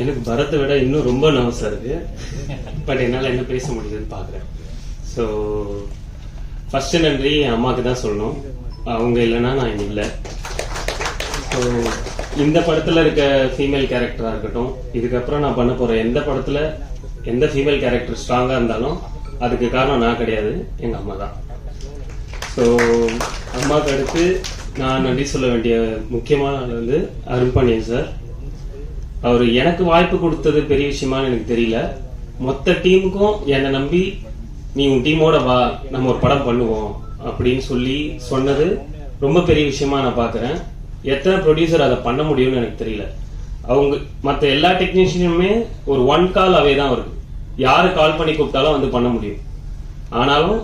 எனக்கு பரத்தை விட இன்னும் ரொம்ப நர்வஸாக இருக்கு. பட் என்னால் என்ன பேச முடியுதுன்னு பார்க்குறேன் ஸோ ஃபர்ஸ்ட் நன்றி என் அம்மாவுக்கு தான் சொல்லணும். அவங்க இல்லைன்னா நான் இல்லை. ஸோ இந்த படத்தில் இருக்க ஃபீமேல் கேரக்டராக இருக்கட்டும் இதுக்கப்புறம் நான் பண்ண போகிற எந்த படத்தில் எந்த ஃபீமேல் கேரக்டர் ஸ்ட்ராங்காக இருந்தாலும் அதுக்கு காரணம் நான் கிடையாது எங்கள் அம்மா தான். ஸோ அம்மாவுக்கு அடுத்து நான் நன்றி சொல்ல வேண்டிய முக்கியமான ஆள் வந்து அருண்பாண்டியன் சார். அவர் எனக்கு வாய்ப்பு கொடுத்தது பெரிய விஷயமான்னு எனக்கு தெரியல. மொத்த டீமுக்கும் என்னை நம்பி நீ உன் டீமோட வா நம்ம ஒரு படம் பண்ணுவோம் அப்படின்னு சொல்லி சொன்னது ரொம்ப பெரிய விஷயமா நான் பார்க்குறேன் எத்தனை ப்ரொடியூசர் அதை பண்ண முடியும்னு எனக்கு தெரியல. அவங்க மற்ற எல்லா டெக்னீஷியனுமே ஒரு ஒன் கால் அவே தான் வருது. யாரு கால் பண்ணி கூப்பிட்டாலும் வந்து பண்ண முடியும். ஆனாலும்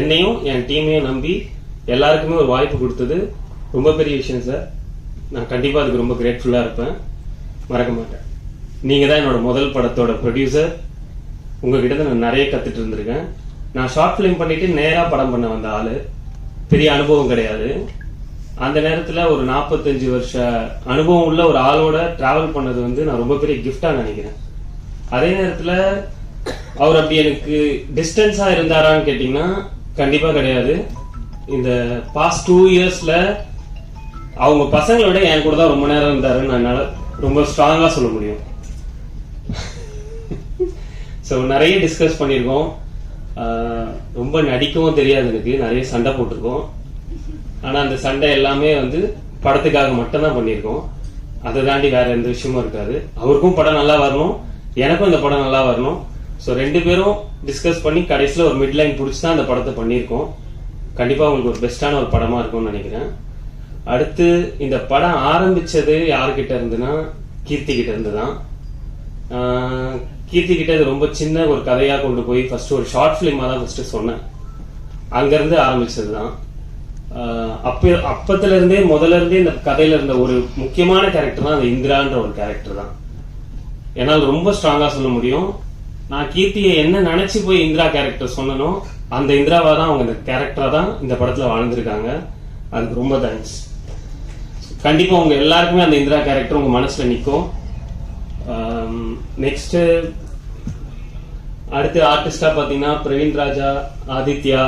என்னையும் என் டீமையும் நம்பி எல்லாருக்குமே ஒரு வாய்ப்பு கொடுத்தது ரொம்ப பெரிய விஷயம் சார் நான் கண்டிப்பாக அதுக்கு ரொம்ப கிரேட்ஃபுல்லாக இருப்பேன். மறக்க மாட்டேன். நீங்கள் தான் என்னோட முதல் படத்தோட ப்ரொடியூசர் உங்ககிட்ட தான் நான் நிறைய கற்றுட்டு இருந்திருக்கேன். நான் ஷார்ட் ஃபிலிம் பண்ணிட்டு நேராக படம் பண்ண வந்த ஆள். பெரிய அனுபவம் கிடையாது. அந்த நேரத்தில் ஒரு நாற்பத்தஞ்சு வருஷ அனுபவம் உள்ள ஒரு ஆளோட ட்ராவல் பண்ணது வந்து நான் ரொம்ப பெரிய கிஃப்டாக நினைக்கிறேன். அதே நேரத்தில் அவர் அப்படி எனக்கு டிஸ்டன்ஸாக இருந்தாரான்னு கேட்டிங்கன்னா கண்டிப்பாக கிடையாது. இந்த பாஸ்ட் டூ இயர்ஸில் அவங்க பசங்களை விட என் கூட தான் ரொம்ப நேரம் இருந்தாருன்னு என்னால் ரொம்ப ஸ்ட்ராங்காக சொல்ல முடியும். ஸோ நிறைய டிஸ்கஸ் பண்ணியிருக்கோம். ரொம்ப நடிக்கவும் தெரியாது எனக்கு. நிறைய சண்டை போட்டிருக்கோம். ஆனால் அந்த சண்டை எல்லாமே வந்து படத்துக்காக மட்டும்தான் பண்ணியிருக்கோம். அதை தாண்டி வேற எந்த விஷயமும் இருக்காது. அவருக்கும் படம் நல்லா வரணும். எனக்கும் இந்த படம் நல்லா வரணும். ஸோ ரெண்டு பேரும் டிஸ்கஸ் பண்ணி கடைசியில் ஒரு மிட்லைன் பிடிச்சி தான் அந்த படத்தை பண்ணியிருக்கோம். கண்டிப்பாக உங்களுக்கு ஒரு பெஸ்ட்டான ஒரு படமாக இருக்கும்னு நினைக்கிறேன். அடுத்து இந்த படம் ஆரம்பிச்சது யார்கிட்ட இருந்துன்னா கீர்த்தி கிட்ட இருந்து தான் கீர்த்தி கிட்ட இது ரொம்ப சின்ன ஒரு கதையா கொண்டு போய் ஃபர்ஸ்ட் ஒரு ஷார்ட் ஃபிலிமாக தான் ஃபர்ஸ்ட் சொன்னேன். அங்கிருந்து ஆரம்பிச்சது தான் அப்ப அப்பத்துல இருந்தே முதல்ல இருந்தே இந்த கதையில இருந்த ஒரு முக்கியமான கேரக்டர் தான் அந்த இந்திரான்ற ஒரு கேரக்டர் தான். என்னால் ரொம்ப ஸ்ட்ராங்கா சொல்ல முடியும். நான் கீர்த்தியை என்ன நினைச்சு போய் இந்திரா கேரக்டர் சொன்னனோ அந்த இந்திராவா தான் அவங்க இந்த கேரக்டரா தான் இந்த படத்துல வாழ்ந்திருக்காங்க. அதுக்கு ரொம்ப தேங்க்ஸ் கண்டிப்பா உங்க எல்லாருக்குமே அந்த இந்திரா கேரக்டர் உங்க மனசுல நிற்கும் நெக்ஸ்ட் அடுத்து ஆர்டிஸ்டா பாத்தீங்கன்னா பிரவீன் ராஜா ஆதித்யா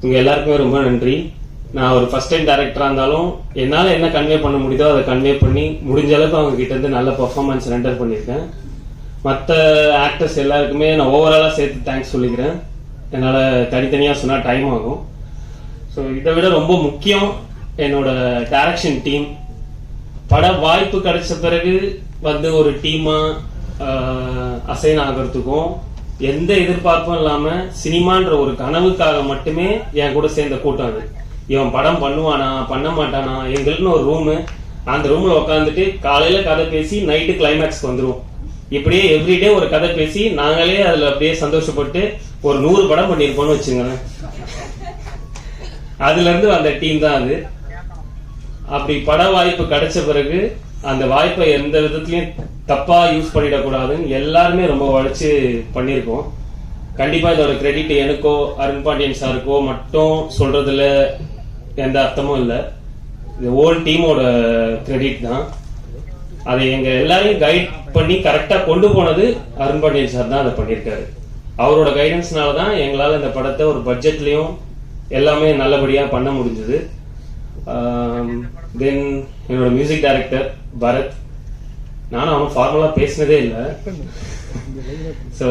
இவங்க எல்லாருக்குமே ரொம்ப நன்றி. நான் ஒரு ஃபர்ஸ்ட் டைம் டேரக்டரா இருந்தாலும் என்னால என்ன கன்வே பண்ண முடியுதோ அதை கன்வே பண்ணி முடிஞ்ச அளவுக்கு அவங்க கிட்ட இருந்து நல்ல பர்ஃபார்மன்ஸ் ரெண்டர் பண்ணியிருக்கேன். மற்ற ஆக்டர்ஸ் எல்லாருக்குமே நான் ஓவராலா சேர்த்து தேங்க்ஸ் சொல்லிக்கிறேன். என்னால தனித்தனியா சொன்னா டைம் ஆகும். ஸோ இதை விட ரொம்ப முக்கியம் என்னோட டைரக்ஷன் டீம் பட வாய்ப்பு கிடைச்ச பிறகு வந்து ஒரு டீமா அசைன் ஆகிறதுக்கும் எந்த எதிர்பார்ப்பும் இல்லாம சினிமான்ற ஒரு கனவுக்காக மட்டுமே என் கூட சேர்ந்த கூட்டம் அது. இவன் படம் பண்ணுவானா பண்ண மாட்டானா எங்களுக்குன்னு ஒரு ரூமு அந்த ரூம்ல உட்காந்துட்டு காலையில கதை பேசி நைட்டு கிளைமேக்ஸ்க்கு வந்துருவோம். இப்படியே எவ்ரிடே ஒரு கதை பேசி நாங்களே அதுல அப்படியே சந்தோஷப்பட்டு ஒரு நூறு படம் பண்ணியிருப்போம்னு வச்சுங்களேன் அதுல இருந்து வந்த டீம் தான் அது. அப்படி பட வாய்ப்பு கிடைச்ச பிறகு அந்த வாய்ப்பை எந்த விதத்துலயும் தப்பா யூஸ் பண்ணிடக்கூடாதுன்னு எல்லாருமே ரொம்ப உழைச்சு பண்ணியிருக்கோம். கண்டிப்பா இதோட கிரெடிட் எனக்கோ அருண் பாண்டியன் சாருக்கோ மட்டும் சொல்றதுல எந்த அர்த்தமும் இல்லை. இது ஓல் டீமோட கிரெடிட் தான். அதை எங்க எல்லாரையும் கைட் பண்ணி கரெக்டா கொண்டு போனது அருண் பாண்டியன் சார் தான் அதை பண்ணியிருக்காரு. அவரோட கைடன்ஸ்னால தான் எங்களால் இந்த படத்தை ஒரு பட்ஜெட்லயும் எல்லாமே நல்லபடியா பண்ண முடிஞ்சது. Um, தென் என்னோட மியூசிக் டைரக்டர் பரத் நானும் அவன் ஃபார்மலா பேசினதே இல்லை. ஸோ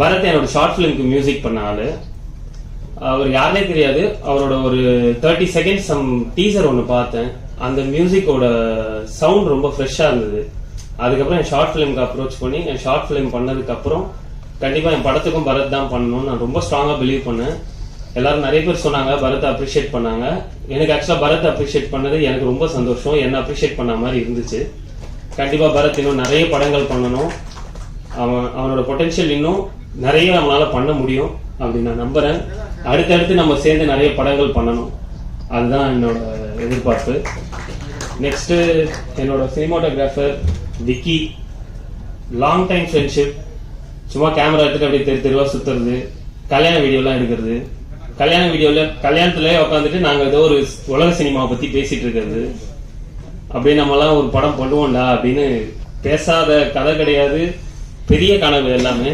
பரத் என்னோட ஷார்ட் ஃபிலிம்க்கு மியூசிக் பண்ண ஆளு. அவர் யாருனே தெரியாது. அவரோட ஒரு தேர்ட்டி செகண்ட்ஸ் சம் டீசர் ஒன்று பார்த்தேன். அந்த மியூசிக்கோட சவுண்ட் ரொம்ப ஃப்ரெஷ்ஷாக இருந்தது. அதுக்கப்புறம் என் ஷார்ட் ஃபிலிம்க்கு அப்ரோச் பண்ணி என் ஷார்ட் ஃபிலிம் பண்ணதுக்கப்புறம் கண்டிப்பாக என் படத்துக்கும் பரத் தான் பண்ணணும்னு நான் ரொம்ப ஸ்ட்ராங்காக பிலீவ் பண்ணேன். எல்லாரும் நிறைய பேர் சொன்னாங்க பரத் அப்ரிஷியேட் பண்ணாங்க. எனக்கு ஆக்சுவலாக பரத் அப்ரிஷியேட் பண்ணது எனக்கு ரொம்ப சந்தோஷம். என்ன அப்ரிஷியேட் பண்ண மாதிரி இருந்துச்சு. கண்டிப்பாக பரத் இன்னும் நிறைய படங்கள் பண்ணணும். அவன் அவனோட பொட்டென்ஷியல் இன்னும் நிறைய நம்மளால பண்ண முடியும் அப்படின்னு நான் நம்புறேன். அடுத்தடுத்து நம்ம சேர்ந்து நிறைய படங்கள் பண்ணணும். அதுதான் என்னோட எதிர்பார்ப்பு. நெக்ஸ்ட் என்னோட cinematographer Vicky. Long time friendship சும்மா கேமரா எடுத்துட்டு அப்படியே தெரு தெருவா சுத்துறது கல்யாண வீடியோலாம் எடுக்கிறது. கல்யாண வீடியோல கல்யாணத்துல உட்காந்துட்டு நாங்க ஏதோ ஒரு உலக சினிமாவை பத்தி பேசிட்டு இருக்கிறது. அப்படியே நம்மலாம் ஒரு படம் பண்ணுவோம்டா அப்படின்னு பேசாத கதை கிடையாது. பெரிய கனவு எல்லாமே.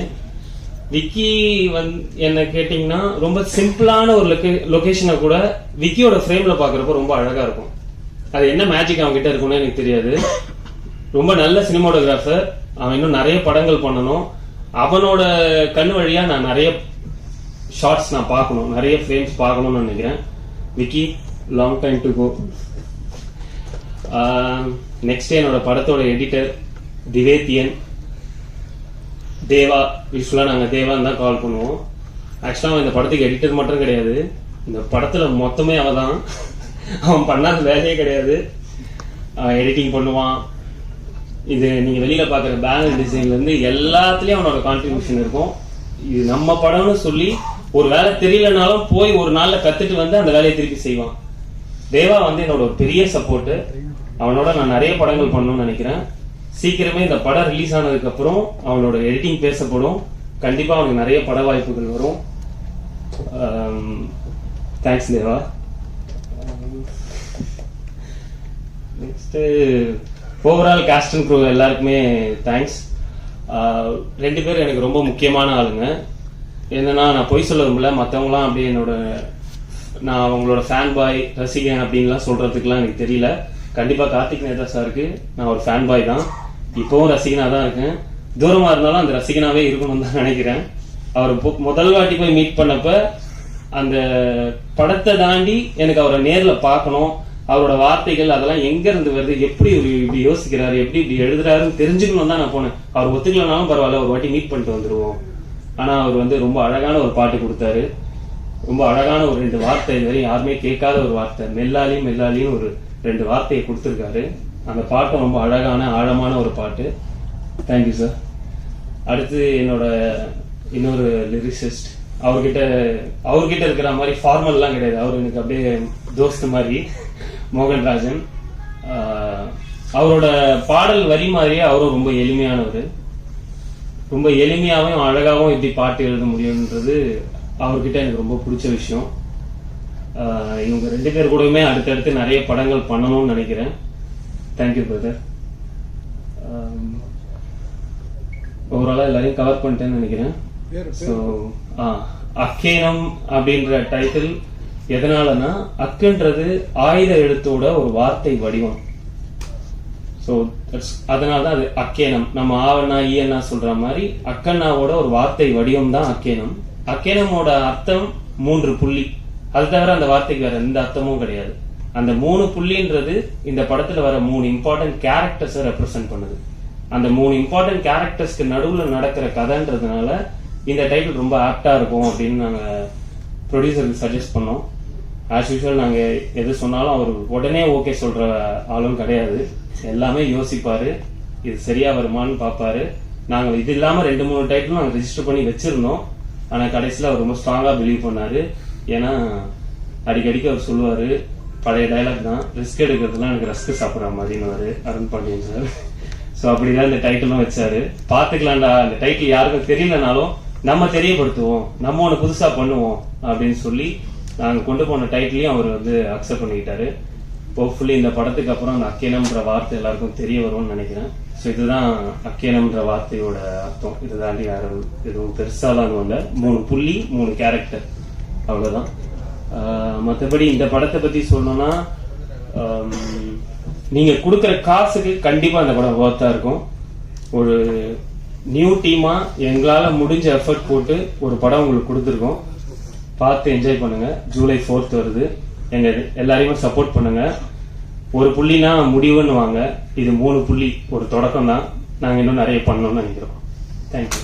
விக்கி வந்து என்ன கேட்டிங்கன்னா ரொம்ப சிம்பிளான ஒரு லொகே லொகேஷனை கூட விக்கியோட ஃப்ரேம்ல பார்க்குறப்ப ரொம்ப அழகா இருக்கும். அது என்ன மேஜிக் அவன் கிட்ட இருக்கும்னு எனக்கு தெரியாது. ரொம்ப நல்ல சினிமாட்டோகிராஃபர் அவன் இன்னும் நிறைய படங்கள் பண்ணணும். அவனோட கண் வழியா நான் நிறைய ஷார்ட்ஸ் நான் பார்க்கணும். நிறைய ஃப்ரேம்ஸ் பார்க்கணும்னு நினைக்கிறேன். Vicky long time to go next என்னோட படத்தோட எடிட்டர் திவேத்தியன். தேவா யூஸ்ஃபுல்லாக நாங்கள் தேவான்னு தான் கால் பண்ணுவோம். ஆக்சுவலாக அவன் இந்த படத்துக்கு எடிட்டர் மட்டும் கிடையாது. இந்த படத்தில் மொத்தமே அவன் தான். அவன் பண்ணாத வேலையே கிடையாது. எடிட்டிங் பண்ணுவான். இது நீங்கள் வெளியில் பார்க்குற பேனர் டிசைன்லேருந்து எல்லாத்துலேயும் அவனோட கான்ட்ரிபியூஷன் இருக்கும். இது நம்ம படம்னு சொல்லி ஒரு வேலை தெரியலனாலும் போய் ஒரு நாளில் கற்றுட்டு வந்து அந்த வேலையை திருப்பி செய்வான். தேவா வந்து என்னோட ஒரு பெரிய சப்போர்ட்டு அவனோட நான் நிறைய படங்கள் பண்ணணும்னு நினைக்கிறேன். சீக்கிரமே இந்த படம் ரிலீஸ் ஆனதுக்கு அப்புறம் அவனோட எடிட்டிங் பேசப்படும். கண்டிப்பா அவனுக்கு நிறைய பட வாய்ப்புகள் வரும். Thanks Deva. Next overall cast and crew எல்லாருக்குமே தேங்க்ஸ் ரெண்டு பேர் எனக்கு ரொம்ப முக்கியமான ஆளுங்க. என்னன்னா நான் பொய் சொல்ல விரும்பல மற்றவங்களாம் அப்படியே என்னோட நான் அவங்களோட ஃபேன் பாய் ரசிகன் அப்படின்லாம் சொல்றதுக்குலாம் எனக்கு தெரியல. கண்டிப்பா கார்த்திக் நேதா சாருக்கு நான் ஒரு ஃபேன் பாய் தான். இப்போவும் ரசிகனா தான் இருக்கேன். தூரமா இருந்தாலும் அந்த ரசிகனாவே இருக்கணும்னு தான் நினைக்கிறேன். அவர் பு- முதல் வாட்டி போய் மீட் பண்ணப்ப அந்த படத்தை தாண்டி எனக்கு அவரை நேர்ல பார்க்கணும். அவரோட வார்த்தைகள் அதெல்லாம் எங்க இருந்து வருது எப்படி இப்படி யோசிக்கிறாரு எப்படி இப்படி எழுதுறாருன்னு தெரிஞ்சுக்கணும் தான் நான் போனேன். அவர் ஒத்துக்கலனாலும் பரவாயில்ல ஒரு வாட்டி மீட் பண்ணிட்டு வந்துருவோம். ஆனா அவர் வந்து ரொம்ப அழகான ஒரு பாட்டு கொடுத்தாரு. ரொம்ப அழகான ஒரு ரெண்டு வார்த்தை இது வரையும் யாருமே கேட்காத ஒரு வார்த்தை. மெல்லாலியும் மெல்லாலியும் ஒரு ரெண்டு வார்த்தையை கொடுத்துருக்காரு. அந்த பாட்டும் ரொம்ப அழகான ஆழமான ஒரு பாட்டு. தேங்க்யூ சார் அடுத்து என்னோட இன்னொரு லிரிசிஸ்ட் அவர்கிட்ட அவர்கிட்ட இருக்கிற மாதிரி ஃபார்மல்லாம் கிடையாது. அவர் எனக்கு அப்படியே தோஸ்து மாதிரி மோகன்ராஜன். ஆஹ் அவரோட பாடல் வரி மாதிரியே அவரும் ரொம்ப எளிமையானவர். ரொம்ப எளிமையாகவும் அழகாகவும் எப்படி பாட்டு எழுத முடியுன்றது அவர்கிட்ட எனக்கு ரொம்ப பிடிச்ச விஷயம். இவங்க ரெண்டு பேர் கூடயுமே அடுத்தடுத்து நிறைய படங்கள் பண்ணணும்னு நினைக்கிறேன். தேங்க்யூ பிரதர் ஓவராலாக எல்லாரையும் கவர் பண்ணிட்டேன்னு நினைக்கிறேன். ஸோ அக்கேனம் அப்படின்ற டைட்டில் எதனாலனா அக்குன்றது ஆயுத எழுத்தோட ஒரு வார்த்தை வடிவம். ஸோ அதனால தான் அது அக்கேனம். நம்ம ஆவண்ணா ஈயண்ணா சொல்ற மாதிரி அக்கண்ணாவோட ஒரு வார்த்தை வடிவம் தான் அக்கேனம். அக்கேனமோட அர்த்தம் மூன்று புள்ளி. அது தவிர அந்த வார்த்தைக்கு வேற எந்த அர்த்தமும் கிடையாது. அந்த மூணு புள்ளின்றது இந்த படத்துல வர மூணு இம்பார்ட்டன்ட் கேரக்டர்ஸை ரெப்ரசென்ட் பண்ணுது. அந்த மூணு இம்பார்ட்டன்ட் கேரக்டர்ஸ்க்கு நடுவில் நடக்கிற கதைன்றதுனால இந்த டைட்டில் ரொம்ப ஆப்டா இருக்கும் அப்படின்னு நாங்க ப்ரொடியூசருக்கு சஜஸ்ட் பண்ணோம். ஆஸ் யூஷுவல் நாங்க எது சொன்னாலும் அவர் உடனே ஓகே சொல்ற ஆளும் கிடையாது. எல்லாமே யோசிப்பாரு. இது சரியா வருமான்னு பார்ப்பாரு. நாங்க இது இல்லாம ரெண்டு மூணு டைட்டிலும் நாங்க ரெஜிஸ்டர் பண்ணி வச்சிருந்தோம். ஆனா கடைசியில அவர் ரொம்ப ஸ்ட்ராங்கா பிலீவ் பண்ணாரு. ஏன்னா அடிக்கடிக்கு அவர் சொல்லுவாரு பழைய டைலாக் தான். ரிஸ்க் எடுக்கிறதுலாம் எனக்கு ரஸ்க் சாப்பிட்ற மாதிரின்னு அருண் பாண்டியன் சார் ஸோ அப்படிதான் இந்த டைட்டிலும் வச்சாரு. பாத்துக்கலாம்டா அந்த டைட்டில் யாருக்கும் தெரியலனாலும் நம்ம தெரியப்படுத்துவோம். நம்ம ஒன்று புதுசா பண்ணுவோம் அப்படின்னு சொல்லி நாங்கள் கொண்டு போன டைட்டிலையும் அவர் வந்து அக்செப்ட் பண்ணிக்கிட்டாரு. ஹோப்ஃபுல்லி இந்த படத்துக்கு அப்புறம் அந்த அக்கேனம்ன்ற வார்த்தை எல்லாருக்கும் தெரிய வரும்னு நினைக்கிறேன். ஸோ இதுதான் அக்கேனம்ன்ற வார்த்தையோட அர்த்தம். இது தாண்டி வேற எதுவும் பெருசாலாம் இல்லை. மூணு புள்ளி மூணு கேரக்டர் அவ்வளோதான் மற்றபடி இந்த படத்தை பற்றி சொல்லணும்னா நீங்கள் கொடுக்குற காசுக்கு கண்டிப்பாக அந்த படம் ஓர்த்தாக இருக்கும். ஒரு நியூ டீமாக எங்களால் முடிஞ்ச எஃபர்ட் போட்டு ஒரு படம் உங்களுக்கு கொடுத்துருக்கோம். பார்த்து என்ஜாய் பண்ணுங்கள் ஜூலை ஃபோர்த் வருது. எங்க எல்லாரையுமே சப்போர்ட் பண்ணுங்க. ஒரு புள்ளினா முடிவுன்னு வாங்க இது மூணு புள்ளி ஒரு தொடக்கம் தான் நாங்க இன்னும் நிறைய பண்ணணும்னு நினைக்கிறோம். தேங்க்யூ